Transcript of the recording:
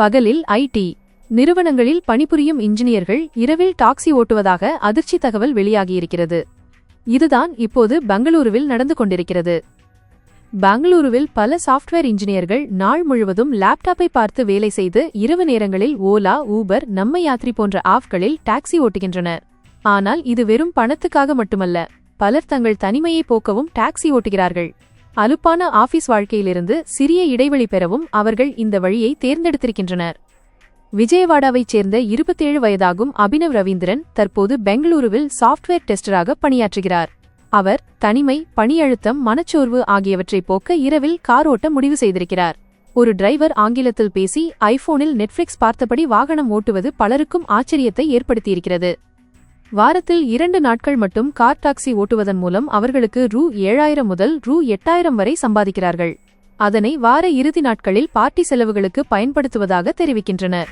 பகலில் ஐடி. நிறுவனங்களில் பணிபுரியும் இன்ஜினியர்கள் இரவில் டாக்ஸி ஓட்டுவதாக அதிர்ச்சி தகவல் வெளியாகியிருக்கிறது. இதுதான் இப்போது பெங்களூருவில் நடந்து கொண்டிருக்கிறது. பெங்களூருவில் பல சாஃப்ட்வேர் இன்ஜினியர்கள் நாள் முழுவதும் லேப்டாப்பை பார்த்து வேலை செய்து இரவு நேரங்களில் ஓலா ஊபர் நம்ம யாத்ரி போன்ற ஆப்களில் டாக்ஸி ஓட்டுகின்றனர். ஆனால் இது வெறும் பணத்துக்காக மட்டுமல்ல பலர் தங்கள் தனிமையை போக்கவும் டாக்ஸி ஓட்டுகிறார்கள். அலுப்பான ஆபீஸ் வாழ்க்கையிலிருந்து சிறிய இடைவெளி பெறவும் அவர்கள் இந்த வழியை தேர்ந்தெடுத்திருக்கின்றனர். விஜயவாடாவைச் சேர்ந்த இருபத்தேழு வயதாகும் அபினவ் ரவீந்திரன் தற்போது பெங்களூருவில் சாஃப்ட்வேர் டெஸ்டராக பணியாற்றுகிறார். அவர் தனிமை பணியழுத்தம் மனச்சோர்வு ஆகியவற்றை போக்க இரவில் கார் ஓட்ட முடிவு செய்திருக்கிறார். ஒரு டிரைவர் ஆங்கிலத்தில் பேசி ஐபோனில் நெட்ஃபிளிக்ஸ் பார்த்தபடி வாகனம் ஓட்டுவது பலருக்கும் ஆச்சரியத்தை ஏற்படுத்தியிருக்கிறது. வாரத்தில் இரண்டு நாட்கள் மட்டும் கார் டாக்ஸி ஓட்டுவதன் மூலம் அவர்களுக்கு ரூ ஏழாயிரம் முதல் ரூ எட்டாயிரம் வரை சம்பாதிக்கிறார்கள். அதனை வார இறுதி நாட்களில் பார்ட்டி செலவுகளுக்கு பயன்படுத்துவதாக தெரிவிக்கின்றனர்.